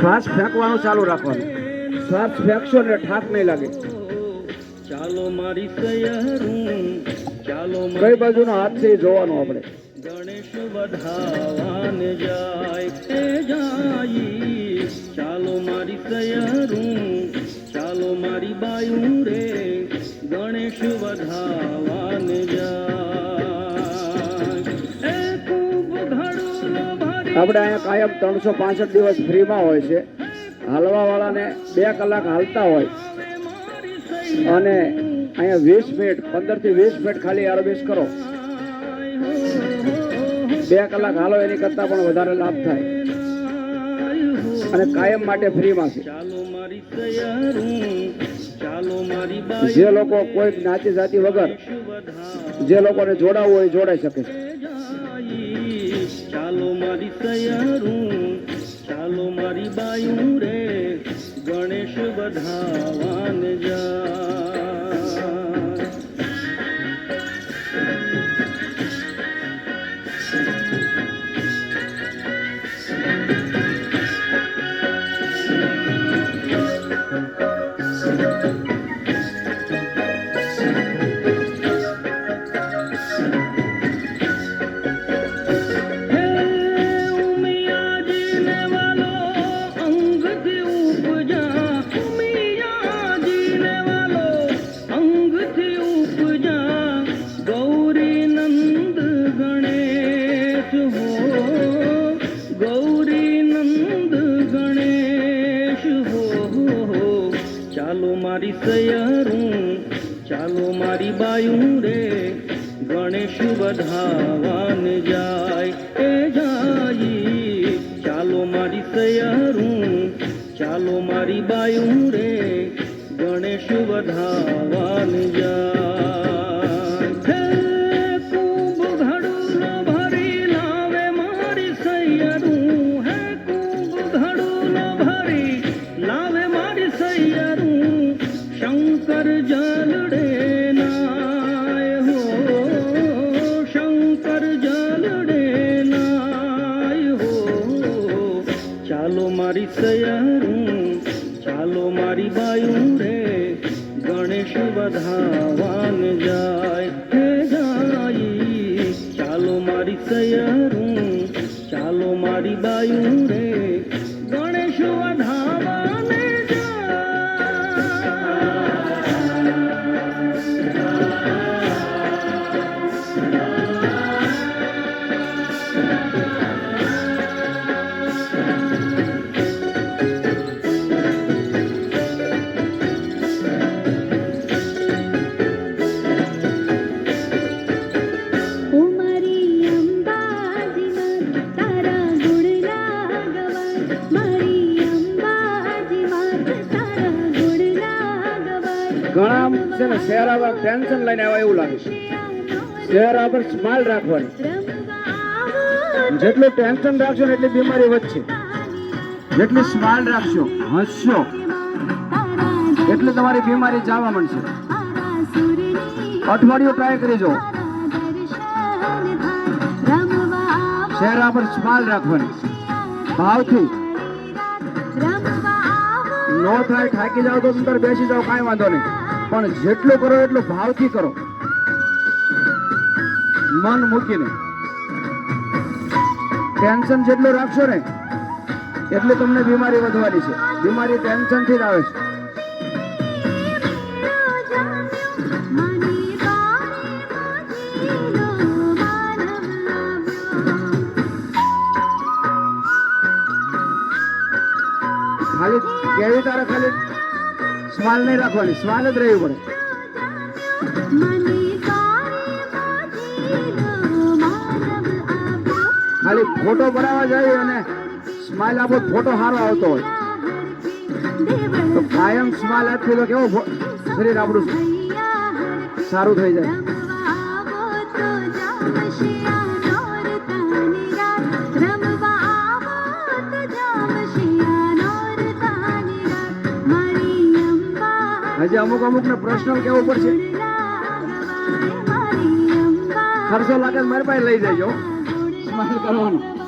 શ્વાસ ફેંકવાનું ચાલુ રાખવાનું. શ્વાસ ફેંકશો એટલે ઠાક નહીં લાગે. ચાલો મારી સૈયરું ચાલો કઈ બાજુનો હાથ છે જોવાનું આપણે. ગણેશ વધાવાન જાય જાય. ચાલો મારી સયરું ચાલો મારી બાયું રે, ગણેશ વધાવાને ભરી આપણે અહીંયા કાયમ ત્રણસો પાસઠ દિવસ ફ્રીમાં હોય છે. હાલવા વાળાને બે કલાક હાલતા હોય. અને અહીંયા વીસ મિનિટ પંદરથી વીસ મિનિટ ખાલી એરોબિક્સ કરો. બે કલાક હાલો એની કરતા પણ વધારે લાભ થાય. અને કાયમ માટે ફ્રીમાં છે. જે લોકો કોઈ જ્ઞાતિ જાતિ વગર જે લોકોને જોડાવું હોય જોડાઈ શકે છે. ચાલો મારી તૈયારું ચાલો મારી બાયું રે ગણેશ વધાવાન જાય. મારી તૈયારું ચાલો મારી બાયું રે ગણેશ વધાવાન જાય મારી ટેન્શન લઈને આવ્યા એવું લાગે છે. ચહેરા પર સ્માઇલ રાખવાની. જેટલું ટેન્શન રાખશો ને એટલી બીમારી વધશે. જેટલી સ્માઇલ રાખશો, હસશો, એટલે તમારી બીમારી જવા મળશે અઠવાડિયું ટ્રાય કરી જો ચહેરા પર સ્માઇલ રાખવાની. ભાવથી. નો થાય થાકી જાવ તો અંદર બેસી જાવ કાંઈ વાંધો નહીં. પણ જેટલું કરો એટલું ભાવથી કરો. મન મૂકીને. ટેન્શન જેટલું રાખશો ને, એટલે તમને બીમારી વધવાની છે. બીમારી ટેન્શનથી જ આવે છે. ખાલી કેવી તારે ખાલી સ્માઇલ નહીં રાખવાની સ્માઇલ જ રહેવી પડે. ખાલી ફોટો ભરાવા જાય અને સ્માઇલ આપો, ફોટો સારો આવતો હોય. તો કાયમ સ્માઇલ આપી તો કેવો શરીર આપણું સારું થઈ જાય. હજી અમુક અમુક ને પર્સનલ કેવું પડશે? ખર્ચો લાગે મારી પાસે લઈ જાય સ્માઈલ કરવાનું.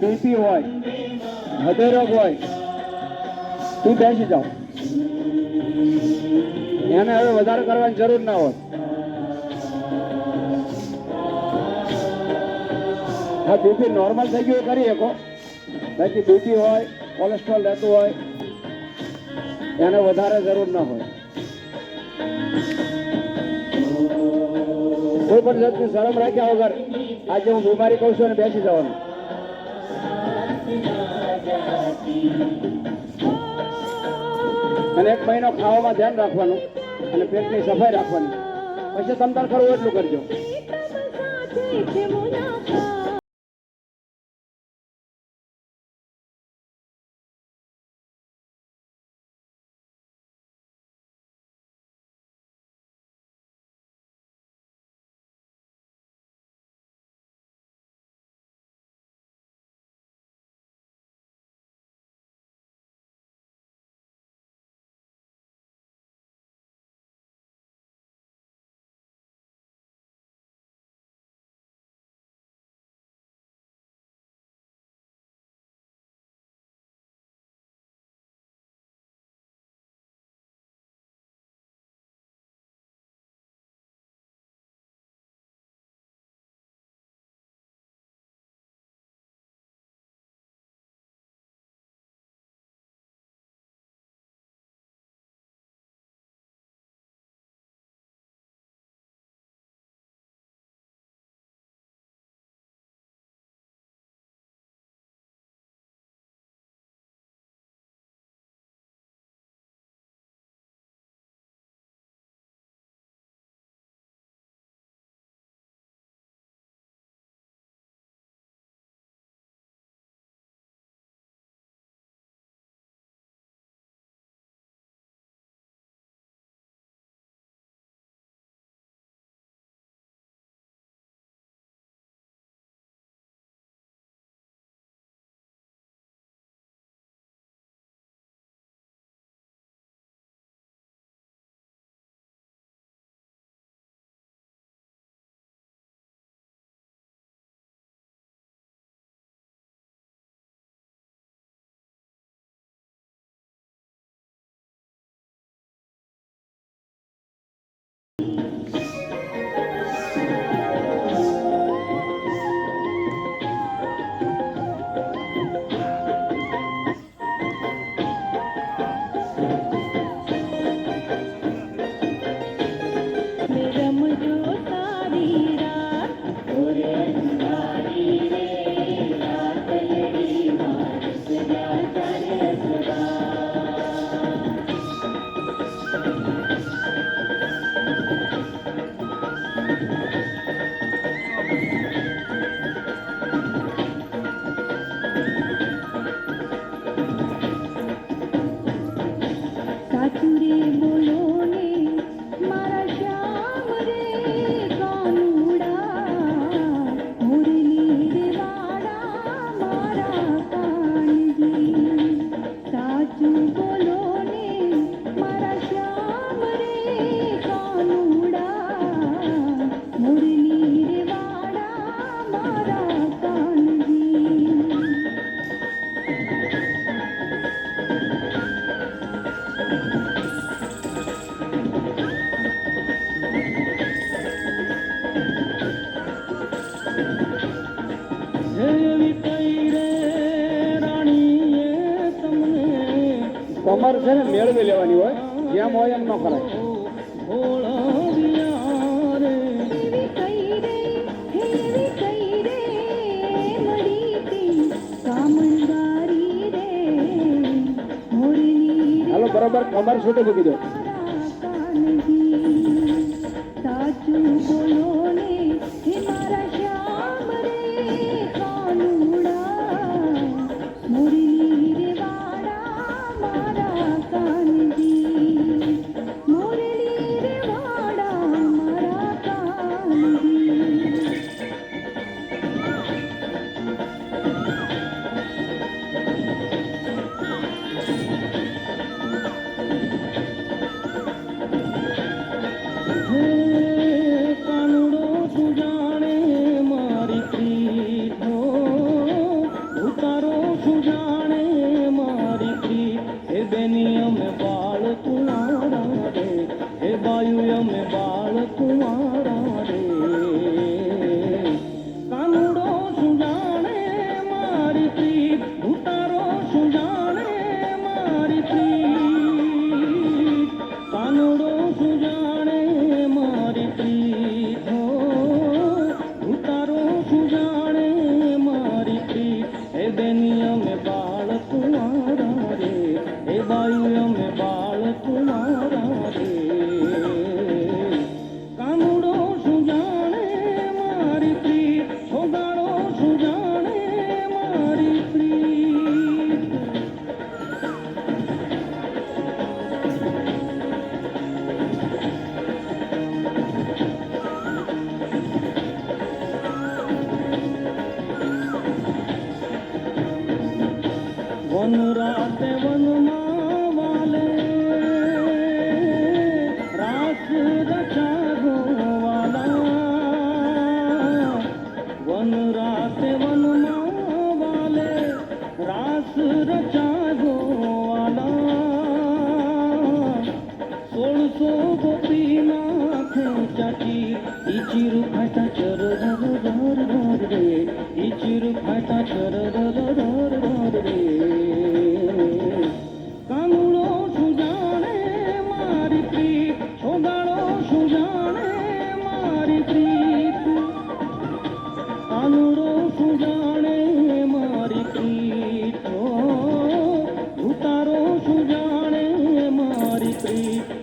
બીપી હોય, હૃદયરોગ હોય, તું બેસી જાઓ. એને હવે વધારે કરવાની જરૂર ના હોય. હા બીપી નોર્મલ થઈ ગયું કરી શકો. બાકી બીપી હોય કોલેસ્ટ્રોલ રહેતું હોય, એને વધારે જરૂર ના હોય. કોઈ પણ જાતની શરમ રાખ્યા વગર આજે હું બીમારી કહું છું અને બેસી જવાનું. અને એક મહિનો ખાવામાં ધ્યાન રાખવાનું અને પેટની સફાઈ રાખવાની. પછી તમતાર ખરું એટલું કરજો. you ખબર છે ને, મેળવી લેવાની હોય જેમ હોય એમ ન કરાય. હાલો, બરોબર કમર છૂટે મૂકી દો.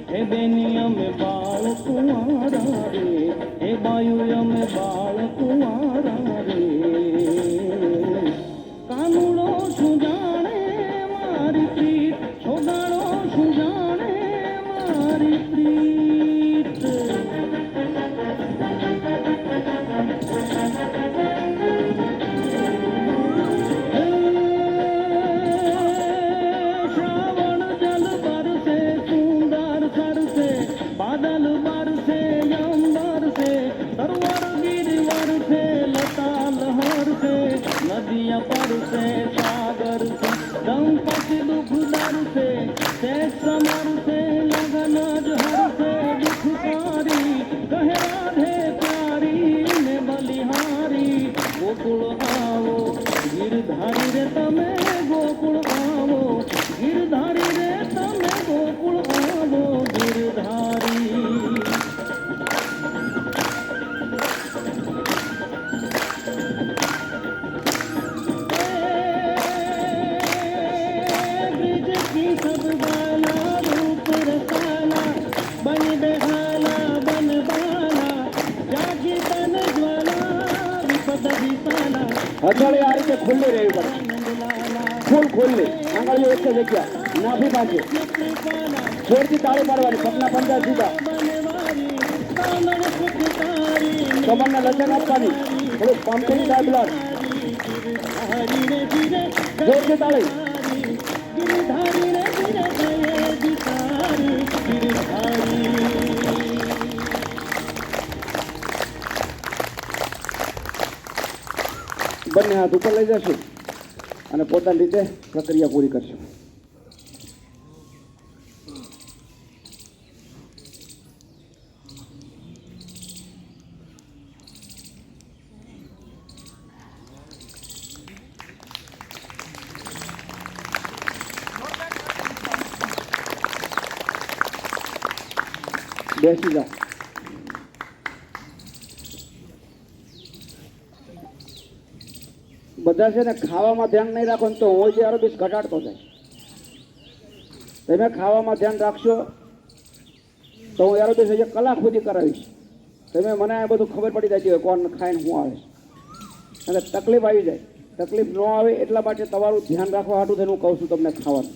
હે બેની અમે બાળ કુંવારા રે હે બાયુ અમે બાળ જોરથી તાળી પાડવાની પગના પંજા જુદા. કમરને લચક આપવાની થોડું પંપિંગ થાય જોરથી તાળી. બંને હાથ ઉપર લઈ જશું અને પોતાની રીતે પ્રક્રિયા પૂરી કરશું. બેસી જાઓ બધા છે ને ખાવામાં ધ્યાન નહીં રાખો તો હું જે આરોપીસ ઘટાડતો જાય. તમે ખાવામાં ધ્યાન રાખશો તો હું એરોબિક્સ હજી કલાક સુધી કરાવીશ. તમે મને આ બધું ખબર પડી જાય છે કોણ ખાઈને હું આવે. અને તકલીફ આવી જાય. તકલીફ ન આવે એટલા માટે તમારું ધ્યાન રાખવા હાટું થઈને હું કહું છું તમને ખાવાનું.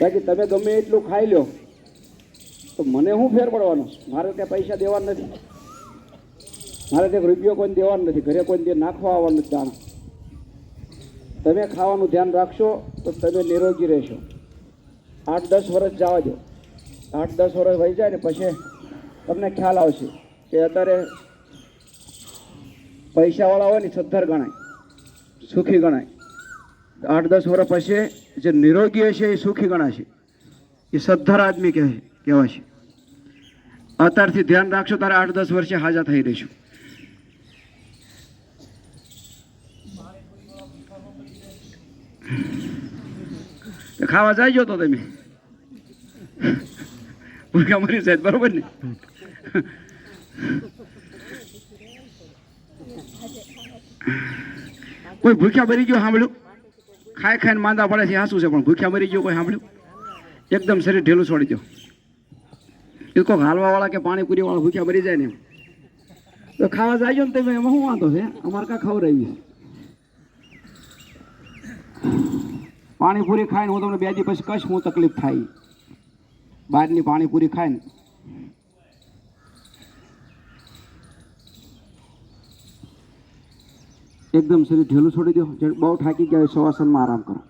બાકી તમે ગમે એટલું ખાઈ લો. તો મને શું ફેર પડવાનો? મારે ત્યાં પૈસા દેવાના નથી. મારે ત્યાં રૂપિયો કોઈ દેવાનો નથી. ઘરે કોઈ દે નાખવા આવવાનું નથી દાણા તમે ખાવાનું ધ્યાન રાખશો તો તમે નિરોગી રહેશો. આઠ દસ વર્ષ જવા દો. આઠ દસ વર્ષ વહી જાય ને પછી તમને ખ્યાલ આવશે કે અત્યારે પૈસાવાળા હોય ને સદ્ધર ગણાય, સુખી ગણાય. આઠ દસ વર્ષ પછી જે નિરોગી હશે એ સુખી ગણાશે. એ સદ્ધર આદમી કહે કહેવાશે અત્યારથી ધ્યાન રાખશો તારે આઠ દસ વર્ષે હાજા થઈ રહીશું. ખાવા જાય તો તમે? ભૂખ્યા મરી જાય, બરોબર ને? કોઈ ભૂખ્યા મરી ગયો સાંભળ્યું? ખાઈ ખાઈને માંદા પડે છે, હાસું છે, પણ ભૂખ્યા મરી ગયો કોઈ સાંભળ્યું? એકદમ શરીર ઢેલું છોડી દો એ કોઈ હાલવાવાળા કે પાણીપુરી વાળા ભૂખ્યા ભરી જાય ને તો ખાવા જાય ને તમે, એમાં શું વાંધો છે? અમારે કાં ખવડાવી પાણીપુરી ખાઈને હું તમને બે દી પછી કશ હું તકલીફ થાય. બહારની પાણીપુરી ખાઈને. એકદમ શરીર ઢેલું છોડી દો. બહુ થાકી ગયા સવાસનમાં આરામ કરો.